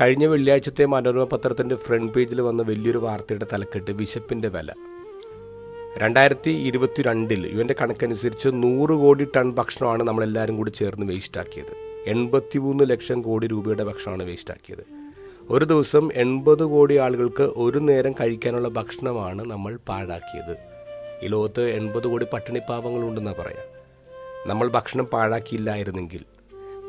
കഴിഞ്ഞ വെള്ളിയാഴ്ചത്തെ മനോരമ പത്രത്തിന്റെ ഫ്രണ്ട് പേജിൽ വന്ന വലിയൊരു വാർത്തയുടെ തലക്കെട്ട് വിശപ്പിന്റെ വില. രണ്ടായിരത്തി ഇരുപത്തി രണ്ടിൽ യു എന്റെ കണക്കനുസരിച്ച് നൂറ് കോടി ടൺ ഭക്ഷണമാണ് നമ്മളെല്ലാവരും കൂടി ചേർന്ന് വേസ്റ്റാക്കിയത് എൺപത്തിമൂന്ന് ലക്ഷം കോടി രൂപയുടെ ഭക്ഷണമാണ് വേസ്റ്റാക്കിയത് ഒരു ദിവസം എൺപത് കോടി ആളുകൾക്ക് ഒരു നേരം കഴിക്കാനുള്ള ഭക്ഷണമാണ് നമ്മൾ പാഴാക്കിയത്. ഈ ലോകത്ത് എൺപത് കോടി പട്ടിണി പാവങ്ങളുണ്ടെന്നാണ് പറയാം. നമ്മൾ ഭക്ഷണം പാഴാക്കിയില്ലായിരുന്നെങ്കിൽ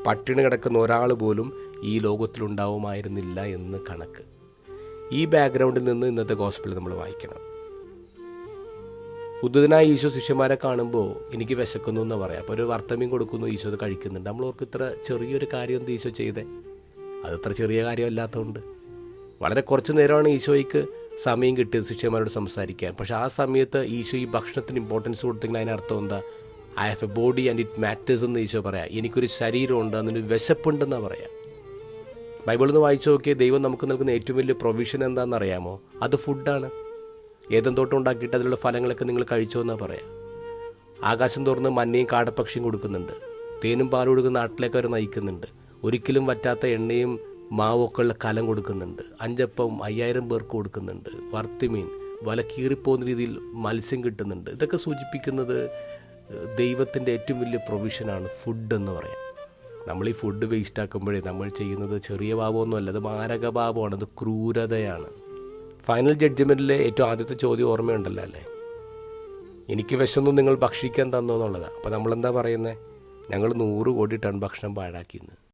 പട്ടിണി കിടക്കുന്ന ഒരാൾ പോലും ഈ ലോകത്തിലുണ്ടാവുമായിരുന്നില്ല എന്ന് കണക്ക്. ഈ ബാക്ക്ഗ്രൗണ്ടിൽ നിന്ന് ഇന്നത്തെ ഗോസ്പിൽ നമ്മൾ വായിക്കണം. ഉദ്ധിതനായ ഈശോ ശിഷ്യന്മാരെ കാണുമ്പോൾ എനിക്ക് വിശക്കുന്നു എന്ന് പറയാം. അപ്പോൾ ഒരു വർത്തമ്യം കൊടുക്കുന്നു ഈശോ അത് കഴിക്കുന്നുണ്ട്. നമ്മൾ ഓർക്ക് ഇത്ര ചെറിയൊരു കാര്യം എന്ത് ഈശോ ചെയ്തേ? അത് ഇത്ര ചെറിയ കാര്യമല്ലാത്തതുകൊണ്ട്. വളരെ കുറച്ച് നേരമാണ് ഈശോയ്ക്ക് സമയം കിട്ടിയത് ശിഷ്യന്മാരോട് സംസാരിക്കാൻ. പക്ഷേ ആ സമയത്ത് ഈശോ ഈ ഭക്ഷണത്തിന് ഇമ്പോർട്ടൻസ് കൊടുത്തെങ്കിൽ അതിനർത്ഥം എന്താ? I have a body and it matters എന്ന് ഈശോ പറയാം. എനിക്കൊരു ശരീരമുണ്ട് അതിനൊരു വിശപ്പുണ്ടെന്നാണ് പറയാം. ബൈബിളിൽ നിന്ന് വായിച്ചു നോക്കിയാൽ ദൈവം നമുക്ക് നൽകുന്ന ഏറ്റവും വലിയ പ്രൊവിഷൻ എന്താണെന്ന് അറിയാമോ? അത് ഫുഡാണ് ഏതും തോട്ടം ഉണ്ടാക്കിയിട്ട് അതിലുള്ള ഫലങ്ങളൊക്കെ നിങ്ങൾ കഴിച്ചോ എന്നാണ് പറയാം. ആകാശം തുറന്ന് മഞ്ഞയും കാടപ്പക്ഷിയും കൊടുക്കുന്നുണ്ട്. തേനും പാലും കൊടുക്കുന്ന നാട്ടിലേക്ക് അവർ നയിക്കുന്നുണ്ട്. ഒരിക്കലും വറ്റാത്ത എണ്ണയും ഉള്ള കലം കൊടുക്കുന്നുണ്ട്. അഞ്ചപ്പം അയ്യായിരം പേർക്ക് കൊടുക്കുന്നുണ്ട്. വർത്തിമീൻ വല കീറിപ്പോകുന്ന രീതിയിൽ മത്സ്യം കിട്ടുന്നുണ്ട്. ഇതൊക്കെ സൂചിപ്പിക്കുന്നത് ദൈവത്തിന്റെ ഏറ്റവും വലിയ പ്രൊവിഷനാണ് ഫുഡ് എന്ന് പറയാം. നമ്മൾ ഈ ഫുഡ് വേസ്റ്റ് ആക്കുമ്പോഴേ നമ്മൾ ചെയ്യുന്നത് ചെറിയ പാപമൊന്നുമല്ല അത് മാരക പാപമാണ് അത് ക്രൂരതയാണ്. ഫൈനൽ ജഡ്ജ്മെന്റിലെ ഏറ്റവും ആദ്യത്തെ ചോദ്യം ഓർമ്മയുണ്ടല്ലോ അല്ലേ? എനിക്ക് വിശന്നു നിങ്ങൾ ഭക്ഷിക്കാൻ തന്നോ എന്നുള്ളതാണ് അപ്പോൾ നമ്മളെന്താ പറയുന്നത് ഞങ്ങൾ നൂറ് കോടി ടൺ ഭക്ഷണം പാഴാക്കിയെന്ന്.